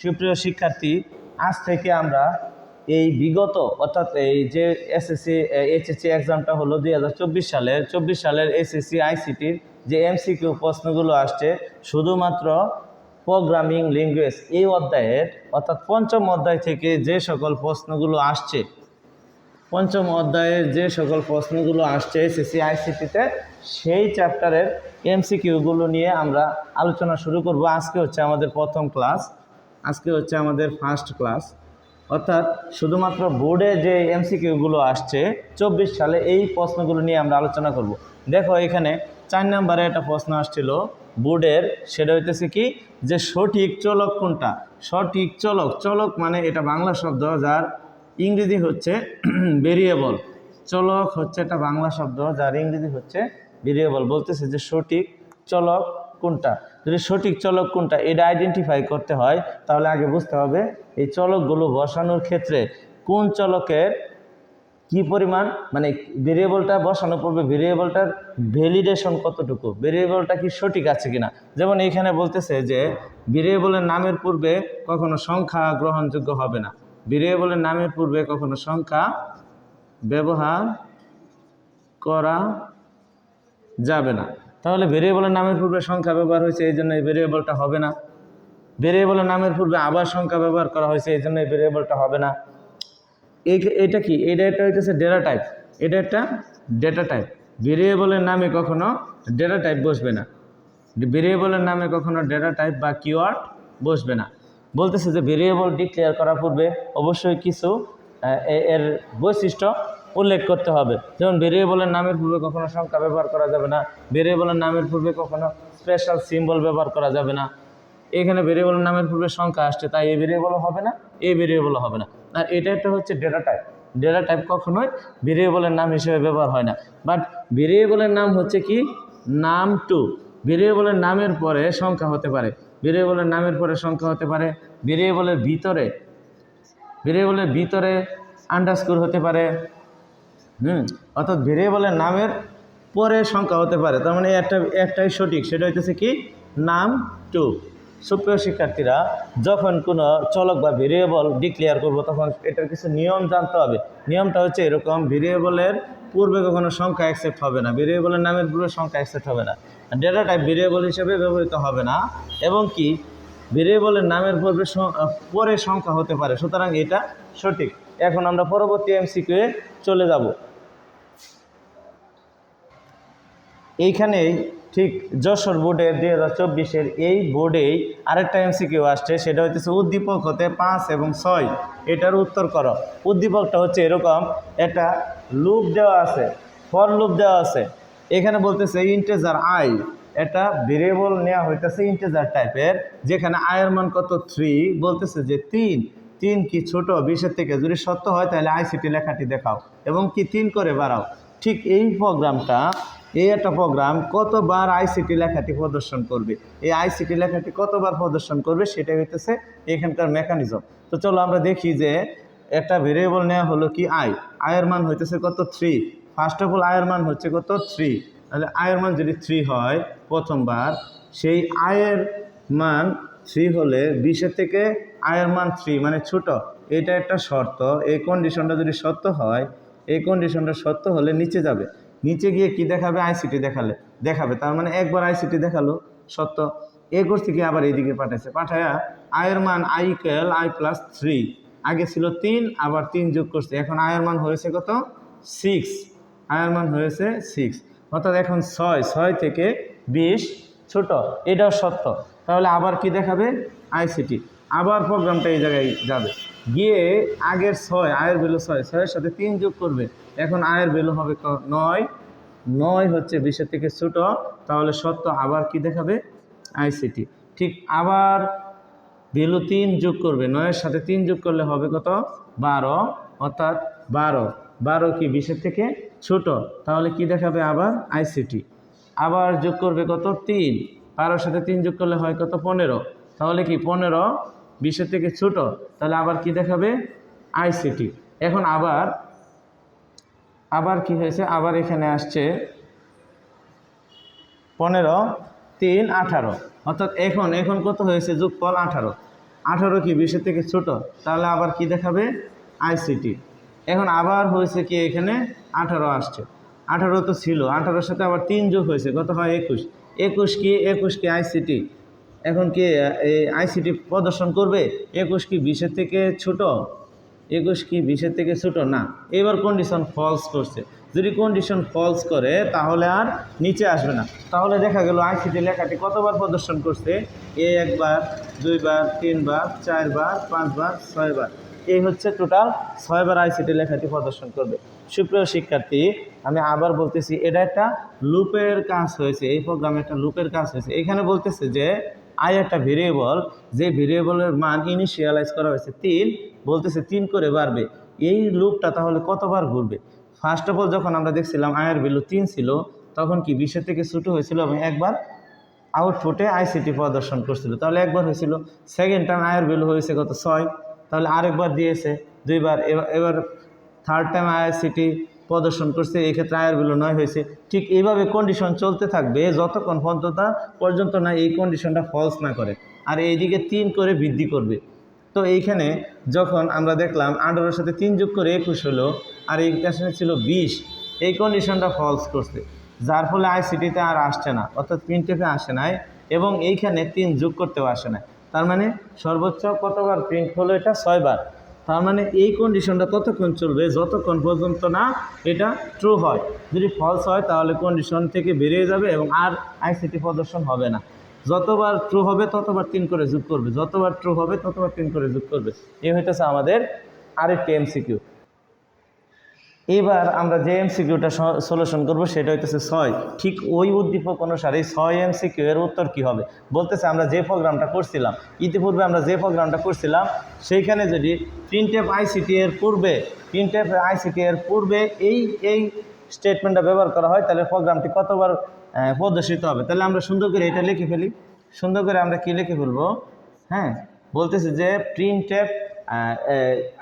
সুপ্রিয় শিক্ষার্থী, আজ থেকে আমরা এই বিগত, অর্থাৎ এই যে এসএসসি এইচএসসি এক্সামটা হলো দুই হাজার চব্বিশ সালের চব্বিশ সালের এসএসসি আইসিটির যে এমসিকিউ প্রশ্নগুলো আসছে, শুধুমাত্র প্রোগ্রামিং ল্যাঙ্গুয়েজ এই অধ্যায়ের অর্থাৎ পঞ্চম অধ্যায় থেকে যে সকল প্রশ্নগুলো আসছে, পঞ্চম অধ্যায়ের যে সকল প্রশ্নগুলো আসছে এসএসসি আইসিটিতে সেই চ্যাপ্টারের এমসিকিউগুলো নিয়ে আমরা আলোচনা শুরু করব। আজকে হচ্ছে আমাদের প্রথম ক্লাস আজকে হচ্ছে আমাদের ফার্স্ট ক্লাস অর্থাৎ শুধুমাত্র বোর্ডে যে এমসিকিউগুলো আসছে, চব্বিশ সালে এই প্রশ্নগুলো নিয়ে আমরা আলোচনা করব। দেখো এখানে চার নম্বরে একটা প্রশ্ন আসছিল বোর্ডের সেটা হইতেছে কি যে সঠিক চলক কোনটা? সঠিক চলক চলক মানে এটা বাংলা শব্দ যার ইংরেজি হচ্ছে ভেরিয়েবল চলক হচ্ছে একটা বাংলা শব্দ যার ইংরেজি হচ্ছে ভেরিয়েবল বলতেছে যে সঠিক চলক কোনটা? যদি সঠিক চলক কোনটা, এটা আইডেন্টিফাই করতে হয়, তাহলে আগে বুঝতে হবে এই চলকগুলো বসানোর ক্ষেত্রে কোন চলকের কি পরিমাণ মানে ভেরিয়েবলটা বসানো পড়বে ভেরিয়েবলটার ভ্যালিডেশন কতটুকু ভেরিয়েবলটা কি সঠিক আছে কিনা। যেমন এখানে বলতেছে যে ভেরিয়েবলের নামের পূর্বে কখনো সংখ্যা গ্রহণযোগ্য হবে না। ভেরিয়েবলের নামের পূর্বে কখনো সংখ্যা ব্যবহার করা যাবে না। তাহলে ভেরিয়েবলের নামের পূর্বে সংখ্যা ব্যবহার হয়েছে, এই জন্য এই ভেরিয়েবলটা হবে না। ভেরিয়েবলের নামের পূর্বে আবার সংখ্যা ব্যবহার করা হয়েছে, এই জন্য এই ভেরিয়েবলটা হবে না। এই এটা কি? এটা একটা হইতেছে ডেটা টাইপ এটা একটা ডেটা টাইপ ভেরিয়েবলের নামে কখনো ডেটা টাইপ বসবে না। ভেরিয়েবলের নামে কখনো ডেটা টাইপ বা কিওয়ার্ড বসবে না। বলতেছে যে ভেরিয়েবল ডিক্লেয়ার করার পূর্বে অবশ্যই কিছু এর বৈশিষ্ট্য উল্লেখ করতে হবে। যেমন ভেরিয়েবলের নামের পূর্বে কখনো সংখ্যা ব্যবহার করা যাবে না। ভেরিয়েবলের নামের পূর্বে কখনো স্পেশাল সিম্বল ব্যবহার করা যাবে না। এখানে ভেরিয়েবলের নামের পূর্বে সংখ্যা আসছে, তাই এই ভেরিয়েবলও হবে না, এই ভেরিয়েবলও হবে না। আর এটা একটা হচ্ছে ডেটা টাইপ ডেটা টাইপ কখনোই ভেরিয়েবলের নাম হিসেবে ব্যবহার হয় না। বাট ভেরিয়েবলের নাম হচ্ছে কি? নাম টু ভেরিয়েবলের নামের পরে সংখ্যা হতে পারে। ভেরিয়েবলের নামের পরে সংখ্যা হতে পারে। ভেরিয়েবলের ভিতরে ভেরিয়েবলের ভিতরে আন্ডারস্কোর হতে পারে। হুম, অর্থাৎ ভেরিয়েবলের নামের পরে সংখ্যা হতে পারে। তার মানে একটা, একটাই সঠিক, সেটা হইতেছে কি? নাম টু সুপ্রিয় শিক্ষার্থীরা, যখন কোনো চলক বা ভেরিয়েবল ডিক্লেয়ার করব, তখন এটার কিছু নিয়ম জানতে হবে। নিয়মটা হচ্ছে এরকম ভেরিয়েবলের পূর্বে কখনো সংখ্যা অ্যাকসেপ্ট হবে না। ভেরিয়েবলের নামের পূর্বে সংখ্যা অ্যাকসেপ্ট হবে না। ডেটা টাইপ ভেরিয়েবল হিসেবে ব্যবহৃত হবে না, এবং কি? ভেরিয়েবলের নামের পূর্বে পরে সংখ্যা হতে পারে। সুতরাং এটা সঠিক। এখন আমরা পরবর্তী এমসিকিউ চলে যাব। এইখানেই ঠিক যশোর বোর্ডে দুই হাজার চব্বিশের এই বোর্ডেই আরেকটা এমসিকিউ আসছে, সেটা হচ্ছে উদ্দীপক হতে পাঁচ এবং ছয়। এটার উত্তর করো। উদ্দীপকটা হচ্ছে এরকম, একটা লুপ দেওয়া আছে, ফর লুপ দেওয়া আছে। এখানে বলতেছে ইন্টেজার আই এটা ভেরিয়েবল নেওয়া হইতেছে ইন্টেজার টাইপের, যেখানে আয়ের মান কত? থ্রি। বলতেছে যে তিন। তিন কি ছোট? বিশের থেকে যদি সত্য হয় তাহলে আইসিটি লেখাটি দেখাও এবং কি তিন করে বাড়াও। ঠিক এই প্রোগ্রামটা এই একটা প্রোগ্রাম কতবার আইসিটি লেখাটি প্রদর্শন করবে? এই আইসিটি লেখাটি কতবার প্রদর্শন করবে সেটা হইতেছে এখানকার মেকানিজম তো চলো আমরা দেখি যে একটা ভেরিয়েবল নেওয়া হলো কি আই আয়ের মান হইতেছে কত? থ্রি ফার্স্ট অফ অল আয়ের মান হচ্ছে কত? থ্রি তাহলে আয়ের মান যদি থ্রি হয় প্রথমবার, সেই আয়ের মান থ্রি হলে বিশের থেকে আয়ের মান থ্রি মানে ছোট। এটা একটা শর্ত। এই কন্ডিশনটা যদি সত্য হয়, এই কন্ডিশনটা সত্য হলে নিচে যাবে। নিচে গিয়ে কি দেখাবে? আইসিটি দেখালে। দেখাবে। তার মানে একবার আইসিটি দেখাল, সত্য। এ করছে কি আবার এইদিকে পাঠাইছে। পাঠায়া আয়ের মান I equal I plus three আগে ছিল তিন, আবার তিন যোগ করছে। এখন আয়ের মান হয়েছে কত? সিক্স আয়ের মান হয়েছে সিক্স অর্থাৎ এখন ছয়। ছয় থেকে বিশ ছোট। এটাও সত্য। তাহলে আবার কি দেখাবে? আইসিটি আবার প্রোগ্রামটা এই জায়গায় যাবে। গিয়ে আগের ছয়, আয়ের ভ্যালু ছয়, ছয়ের সাথে তিন যোগ করবে। এখন আয়ের ভ্যালু হবে নয়। নয় হচ্ছে বিশের থেকে ছোট, তাহলে সত্য আবার কি দেখাবে? আইসিটি ঠিক আবার ভ্যালু তিন যোগ করবে, নয়ের সাথে তিন যোগ করলে হবে কত? বারো। অর্থাৎ বারো। বারো কি বিশের থেকে ছোট, তাহলে কি দেখাবে আবার? আইসিটি আবার যোগ করবে কত? তিন। বারোর সাথে তিন যোগ করলে হয় কত? পনেরো। তাহলে কি? পনেরো বিশের থেকে ছোট, তাহলে আবার কি দেখাবে? আইসিটি এখন আবার আবার কি হয়েছে? আবার এখানে আসছে পনেরো, তিন, আঠারো। অর্থাৎ এখন এখন কত হয়েছে? যোগফল আঠারো। আঠারো কি বিশের থেকে ছোট? তাহলে আবার কি দেখাবে? আইসিটি এখন আবার হয়েছে কি এখানে? আঠারো আসছে। আঠারো তো ছিল। আঠারোর সাথে আবার তিন যোগ হয়েছে। কত হয়? একুশ। একুশ কি? একুশ কি আইসিটি এখন কি এই আইসিটি প্রদর্শন করবে? একুশ কি বিশের থেকে ছোট? একুশ কি বিশের থেকে ছোট? না। এবার কন্ডিশন ফলস করছে। যদি কন্ডিশন ফলস করে, তাহলে আর নিচে আসবে না। তাহলে দেখা গেল আইসিটি লেখাটি কতবার প্রদর্শন করছে? এ একবার, দুইবার, তিনবার, চারবার, পাঁচবার, ছয়বার। এই হচ্ছে টোটাল ছয়বার আইসিটি লেখাটি প্রদর্শন করবে। সুপ্রিয় শিক্ষার্থী, আমি আবার বলতেছি, এটা একটা লুপের কাজ হয়েছে। এই প্রোগ্রামে একটা লুপের কাজ হয়েছে। এখানে বলতেছে যে আই একটা ভেরিয়েবল যে ভেরিয়েবলের মান ইনিশিয়ালাইজ করা হয়েছে, তিন, বলতেছে তিন করে বাড়বে। এই লুপটা তাহলে কতবার ঘুরবে? ফার্স্ট অফ অল যখন আমরা দেখছিলাম আয়ের ভ্যালু তিন ছিল, তখন কি বিশের থেকে ছোটো হয়েছিল এবং একবার আউটপুটে আইসিটি প্রদর্শন করছিল? তাহলে একবার হয়েছিল। সেকেন্ড টাইম আয়ের ভ্যালু হয়েছে কত? ছয়। তাহলে আরেকবার দিয়েছে, দুইবার। এবার এবার থার্ড টাইম আইসিটি প্রদর্শন করছে, এই ক্ষেত্রে আয়ের ভ্যালু নয় হয়েছে। ঠিক এইভাবে কন্ডিশন চলতে থাকবে, যতক্ষণ পর্যন্ত পর্যন্ত না এই কন্ডিশনটা ফলস না করে। আর এইদিকে তিন করে বৃদ্ধি করবে। তো এইখানে যখন আমরা দেখলাম আঠারোর সাথে তিন যোগ করে একুশ হলো, আর এই কাছে ছিল বিশ, এই কন্ডিশনটা ফলস করছে। যার ফলে আইসিটিতে আর আসছে না, অর্থাৎ প্রিন্টেপে আসে নাই, এবং এইখানে তিন যোগ করতেও আসে না তার মানে সর্বোচ্চ কতবার প্রিন্ট হলো এটা? ছয়বার। তার মানে এই কন্ডিশনটা ততক্ষণ চলবে যতক্ষণ পর্যন্ত না এটা ট্রু হয়। যদি ফলস হয়, তাহলে কন্ডিশন থেকে বেরিয়ে যাবে এবং আর আইসিটি প্রদর্শন হবে না। যতবার ট্রু হবে, ততবার তিন করে যোগ করবে। যতবার ট্রু হবে, ততবার তিন করে যোগ করবে। এই হইতেছে আমাদের আরেকটি এমসিকিউ এবার আমরা যে এমসিকিউটা সলিউশন করব সেটা হইতেছে ছয়। ঠিক ওই উদ্দীপক অনুসারে ছয় এমসিকিউ এর উত্তর কি হবে? বলতেছে আমরা যে প্রোগ্রামটা করছিলাম, ইতিপূর্বে আমরা যে প্রোগ্রামটা করছিলাম, সেইখানে যদি প্রিন্টেপ আইসিটি এর পূর্বে প্রিন্টেপ আইসিটি এর পূর্বে এই এই স্টেটমেন্টটা ব্যবহার করা হয়, তাহলে প্রোগ্রামটি কতবার প্রদর্শিত হবে? তাহলে আমরা সুন্দর করে এটা লিখে ফেলি। সুন্দর করে আমরা কি লিখে ফেলব? হ্যাঁ বলতেছে যে প্রিন্টেপ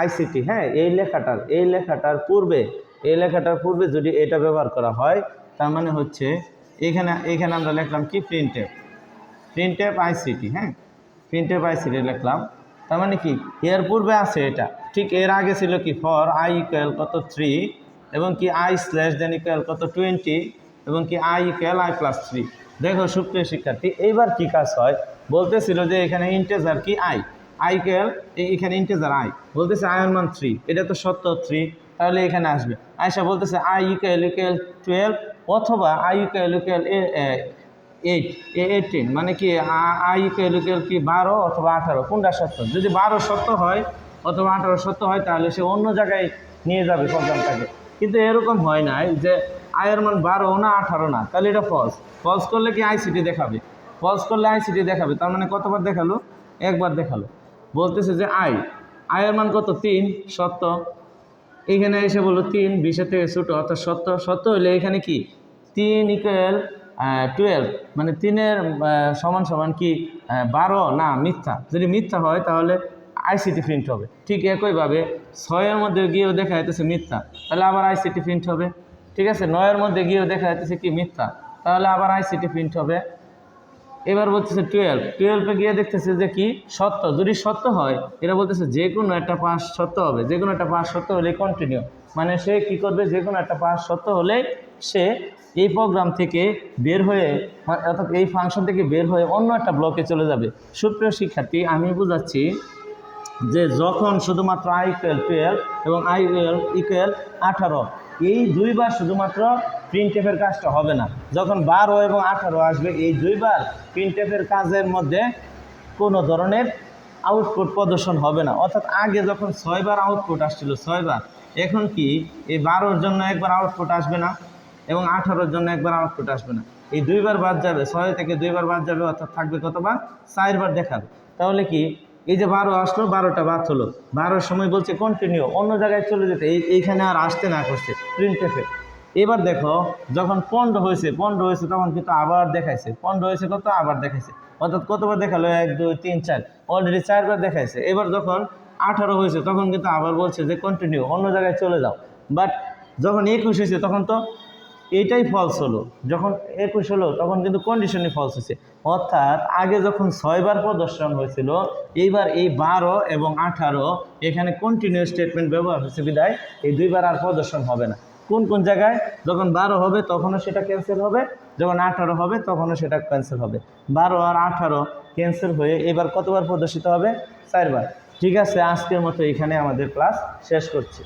আইসিটি হ্যাঁ এই লেখাটার এই লেখাটার পূর্বে, এই লেখাটার পূর্বে যদি এটা ব্যবহার করা হয়, তার মানে হচ্ছে এখানে এখানে আমরা লিখলাম কি? প্রিন্টেপ প্রিন্টেপ আইসিটি হ্যাঁ প্রিন্টেপ আইসিটি লিখলাম, তার মানে কি? এর পূর্বে আছে এটা, ঠিক এর আগে ছিল কি? ফর আই ইকুয়াল কত? থ্রি এবং কি? আই স্ল্যাশ দেন ইকুয়াল কত? টোয়েন্টি এবং কি? I equal I plus three দেখো সুপ্রিয় শিক্ষার্থী, এইবার কি কাজ হয়? বলতেছিল যে এখানে ইন্টেজার কি? আই আই ইকুয়াল এখানে ইন্টেজার আই বলতেছে আয়ন মান থ্রি এটা তো সত্য থ্রি তাহলে এখানে আসবে। আয়সা বলতেছে আই ইকুয়াল ইকুয়াল টুয়েলভ অথবা I equal a eight a eighteen মানে কি আই ইকুয়াল ইকুয়াল কি বারো অথবা আঠারো? কোনটা সত্য? যদি বারো সত্য হয়, অথবা আঠারো সত্য হয়, তাহলে সে অন্য জায়গায় নিয়ে যাবে প্রোগ্রামটাকে কিন্তু এরকম হয় নাই যে আয়ের মান বারো না, আঠারো না। তাহলে এটা ফলস ফলস করলে কি আইসিটি দেখাবে? ফলস করলে আইসিটি দেখাবে। তার মানে কতবার দেখাল? একবার দেখাল। বলতেছে যে আই আয়ের মান কত? তিন, সত্য। এখানে এসে বলল, তিন, বিশের থেকে ছোটো, অর্থাৎ সত্য। সত্য হলে এখানে কি? তিন ইকুয়াল টুয়েলভ মানে তিনের সমান সমান কি? বারো। না, মিথ্যা। যদি মিথ্যা হয়, তাহলে আইসিটি প্রিন্ট হবে। ঠিক একইভাবে ছয়ের মধ্যে গিয়েও দেখা যাইতেছে মিথ্যা। তাহলে আবার আইসিটি প্রিন্ট হবে। ঠিক আছে? নয়ের মধ্যে গিয়েও দেখা যাইতেছে কি? মিথ্যা। তাহলে আবার আইসিটি প্রিন্ট হবে এবার বলতেছে টুয়েলভ টুয়েলভে গিয়ে দেখতেছে যে কি? সত্য। যদি সত্য হয় এটা বলতেছে যে কোনো একটা পাস সত্য হবে। যে কোনো একটা পাস সত্য হলে কন্টিনিউ মানে সে কি করবে? যে কোনো একটা পাস সত্য হলে সে এই প্রোগ্রাম থেকে বের হয়ে, অর্থাৎ এই ফাংশন থেকে বের হয়ে অন্য একটা ব্লকে চলে যাবে। সুপ্রিয় শিক্ষার্থী, আমি বোঝাচ্ছি যে যখন শুধুমাত্র আই ইকুয়াল টুয়েলভ এবং আই ইকুয়াল ইকুয়াল আঠারো, এই দুইবার শুধুমাত্র প্রিন্টেফের কাজটা হবে না। যখন বারো এবং আঠারো আসবে, এই দুইবার প্রিন্টেফের কাজের মধ্যে কোনো ধরনের আউটপুট প্রদর্শন হবে না। অর্থাৎ আগে যখন ছয়বার আউটপুট আসছিল, ছয়বার, এখন কি এই বারোর জন্য একবার আউটপুট আসবে না এবং আঠারোর জন্য একবার আউটপুট আসবে না? এই দুইবার বাদ যাবে, ছয় থেকে দুইবার বাদ যাবে, অর্থাৎ থাকবে কতবার চারবার দেখাবে। তাহলে কি এই যে বারো আসলো, বারোটা বাদ হলো। বারোর সময় বলছে কন্টিনিউ অন্য জায়গায় চলে যেতে। এই, এইখানে আর আসতে না করছে প্রিন্টেফে এবার দেখো, যখন পনেরো হয়েছে পনেরো হয়েছে তখন কিন্তু আবার দেখাইছে পনেরো হয়েছে কত, আবার দেখাইছে। অর্থাৎ কতবার দেখাল? এক, দুই, তিন, চার। অলরেডি চারবার দেখাইছে। এবার যখন আঠারো হয়েছে তখন কিন্তু আবার বলছে যে কন্টিনিউ অন্য জায়গায় চলে যাও। বাট যখন একুশ হয়েছে তখন তো এইটাই ফলস হলো। যখন একুশ হলো তখন কিন্তু কন্ডিশনই ফলস হয়েছে। অর্থাৎ আগে যখন ছয়বার প্রদর্শন হয়েছিল, এইবার এই বারো এবং আঠারো এখানে কন্টিনিউ স্টেটমেন্ট ব্যবহার হয়েছে বিদায় এই দুইবার আর প্রদর্শন হবে না। কোন কোন জায়গায় যখন বারো হবে তখনও সেটা ক্যান্সেল হবে। যখন আঠারো হবে তখনও সেটা ক্যান্সেল হবে। বারো আর আঠারো ক্যান্সেল হয়ে এবার কতবার প্রদর্শিত হবে? চারবার। ঠিক আছে, আজকের মতো এখানে আমাদের ক্লাস শেষ করছি।